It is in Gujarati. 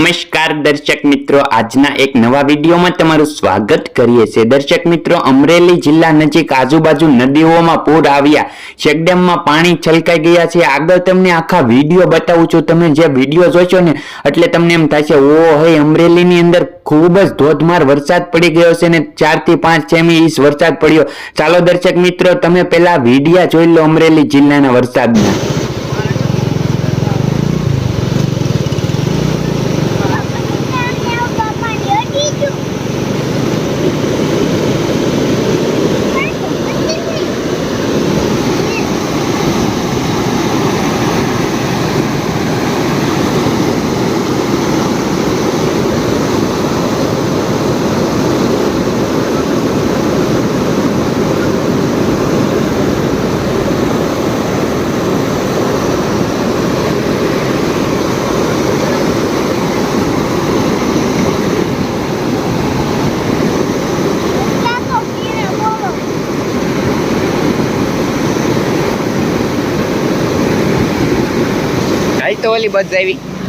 નમસ્કાર દર્શક મિત્રો, આજના એક નવા વિડીયોમાં તમારું સ્વાગત કરીએ છીએ. દર્શક મિત્રો, અમરેલી જિલ્લા નજીક આજુબાજુ નદીઓમાં પૂર આવ્યા. ચેકડેમમાં પાણી છલકાઈ ગયા છે. આગળ તમને આખા વીડિયો બતાવું છું. તમે જે વીડિયો જોશો ને, એટલે તમને એમ થશે ઓ હે, અમરેલીની અંદર ખૂબ જ ધોધમાર વરસાદ પડી ગયો છે ને ચારથી પાંચ સેમી ઇંચ વરસાદ પડ્યો. ચાલો દર્શક મિત્રો, તમે પેલા વિડીયા જોઈ લો અમરેલી જિલ્લાના વરસાદના. હાલ તો ઓલી બસ આવી